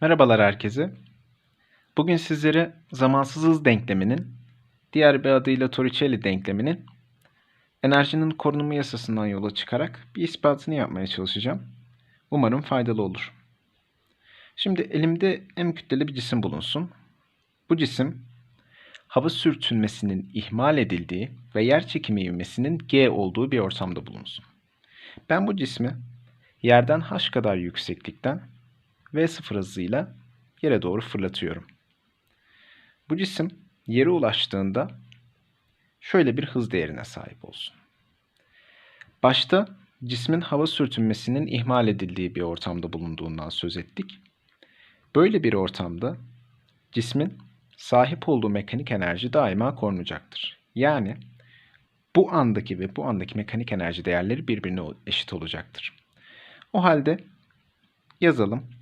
Merhabalar herkese. Bugün sizlere zamansız hız denkleminin, diğer bir adıyla Torricelli denkleminin enerjinin korunumu yasasından yola çıkarak bir ispatını yapmaya çalışacağım. Umarım faydalı olur. Şimdi elimde M kütleli bir cisim bulunsun. Bu cisim hava sürtünmesinin ihmal edildiği ve yer çekimi ivmesinin G olduğu bir ortamda bulunsun. Ben bu cismi yerden h kadar yükseklikten v0 hızıyla yere doğru fırlatıyorum. Bu cisim yere ulaştığında şöyle bir hız değerine sahip olsun. Başta cismin hava sürtünmesinin ihmal edildiği bir ortamda bulunduğundan söz ettik. Böyle bir ortamda cismin sahip olduğu mekanik enerji daima korunacaktır. Yani bu andaki ve bu andaki mekanik enerji değerleri birbirine eşit olacaktır. O halde yazalım.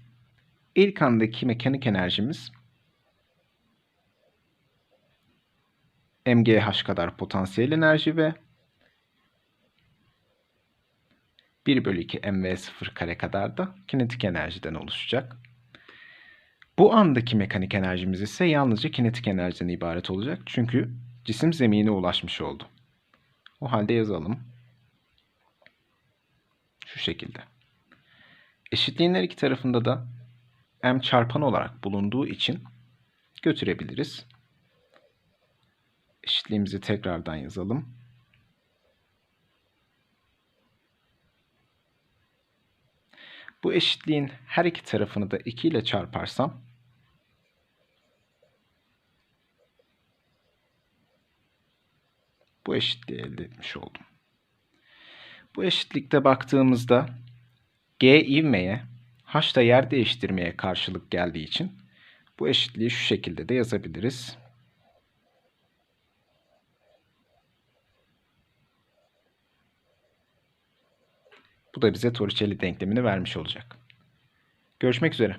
İlk andaki mekanik enerjimiz mgh kadar potansiyel enerji ve 1 bölü 2 mv0 kare kadar da kinetik enerjiden oluşacak. Bu andaki mekanik enerjimiz ise yalnızca kinetik enerjiden ibaret olacak. Çünkü cisim zemine ulaşmış oldu. O halde yazalım. Şu şekilde. Eşitliğin her iki tarafında da m çarpan olarak bulunduğu için götürebiliriz. Eşitliğimizi tekrardan yazalım. Bu eşitliğin her iki tarafını da 2 ile çarparsam bu eşitliği elde etmiş oldum. Bu eşitlikte baktığımızda G ivmeye H da yer değiştirmeye karşılık geldiği için bu eşitliği şu şekilde de yazabiliriz. Bu da bize Torricelli denklemini vermiş olacak. Görüşmek üzere.